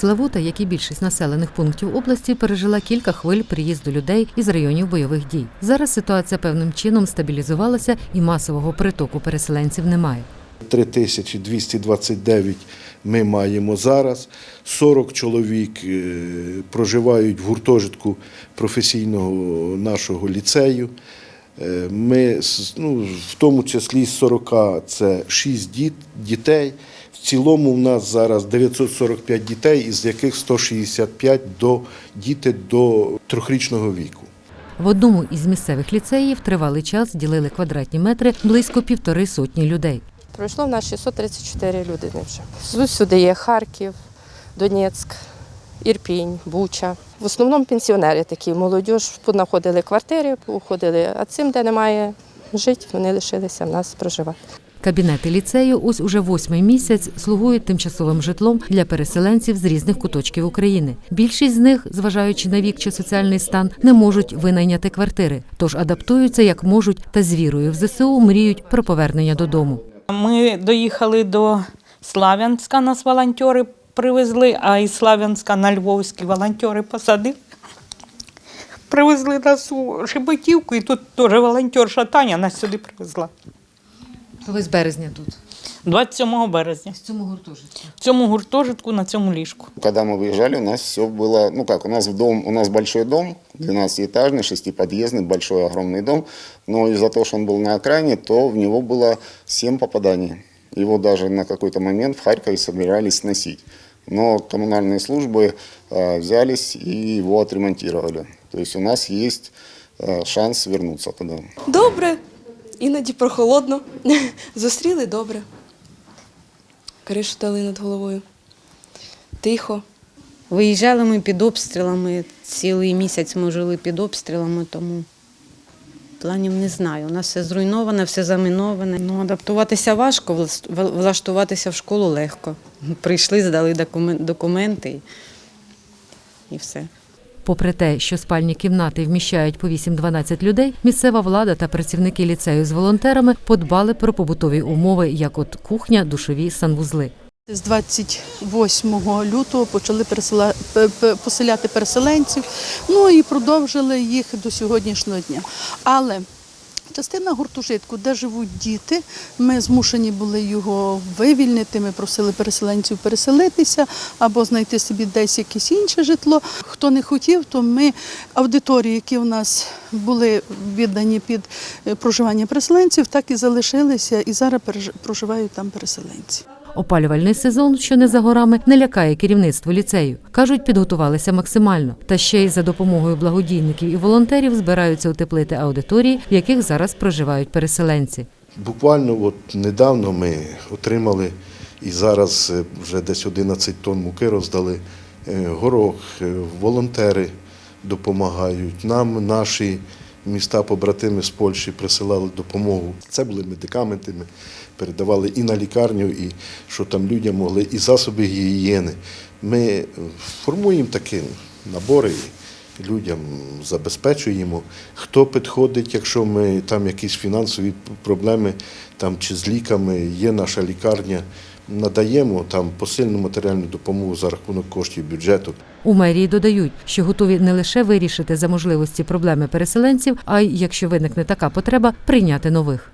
Славута, як і більшість населених пунктів області, пережила кілька хвиль приїзду людей із районів бойових дій. Зараз ситуація певним чином стабілізувалася і масового притоку переселенців немає. 3229 ми маємо зараз. 40 чоловік е, проживають в гуртожитку професійного нашого ліцею. Е, Ми, ну, в тому числі з 40 це 6 дітей. В цілому в нас зараз 945 дітей, із яких 165 до, діти до трьохрічного віку. В одному із місцевих ліцеїв тривалий час ділили квадратні метри близько півтори сотні людей. Пройшло в нас 634 людини вже. Звсюди є Харків, Донецьк, Ірпінь, Буча. В основному пенсіонери такі, молодь, понаходили квартири, уходили, а цим, де немає жити, вони лишилися в нас проживати. Кабінети ліцею ось уже восьмий місяць слугують тимчасовим житлом для переселенців з різних куточків України. Більшість з них, зважаючи на вік чи соціальний стан, не можуть винайняти квартири, тож адаптуються як можуть та з вірою в ЗСУ мріють про повернення додому. Ми доїхали до Славянська, нас волонтери привезли, а із Славянська на Львовські волонтери посадили. Привезли нас у Шепетівку, і тут теж волонтерша Таня нас сюди привезла. Ви з березня тут, 27 березня. з цьому гуртожитку. В цьому гуртожитку на цьому ліжку. Когда мы выезжали, у нас все было, ну как, у нас в дом, у нас большой дом, 12-этажный, шестиподъездный, большой огромный дом, но из-за того, что он был на окраине, то в него было 7 попаданий. Его даже на какой-то момент в Харькове собирались сносить. Но коммунальные службы э, взялись и его отремонтировали. То есть у нас есть э, шанс вернуться туда. Добре, іноді прохолодно. Зустріли добре. Кришу дали над головою. Тихо. Виїжджали ми під обстрілами. Цілий місяць ми жили під обстрілами, тому планів не знаю. У нас все зруйноване, все заміноване. Ну, адаптуватися важко, влаштуватися в школу легко. Прийшли, здали документи і все. Попри те, що спальні кімнати вміщають по 8-12 людей, місцева влада та працівники ліцею з волонтерами подбали про побутові умови, як от кухня, душові санвузли. З 28 лютого почали поселяти переселенців, ну і продовжили їх до сьогоднішнього дня. Але частина гуртожитку, де живуть діти, ми змушені були його вивільнити. Ми просили переселенців переселитися або знайти собі десь якесь інше житло. Хто не хотів, то ми аудиторії, які у нас були віддані під е, проживання переселенців, так і залишилися, і зараз проживають там переселенці. Опалювальний сезон, що не за горами, не лякає керівництво ліцею. Кажуть, підготувалися максимально. Та ще й за допомогою благодійників і волонтерів збираються утеплити аудиторії, в яких зараз проживають переселенці. Буквально от недавно ми отримали і зараз е, вже десь 11 тонн муки роздали. Е, Горох, е, волонтери допомагають. Нам наші міста побратими з Польщі присилали допомогу. Це були медикаменти, ми передавали і на лікарню, і що там людям могли, і засоби гігієни. Ми е, формуємо такі набори людям забезпечуємо. Хто підходить, якщо ми там якісь фінансові проблеми там, чи з ліками, є наша лікарня, надаємо там посильну матеріальну допомогу за рахунок коштів бюджету. У мерії додають, що готові не лише вирішити за можливості проблеми переселенців, а й якщо виникне така потреба, прийняти нових.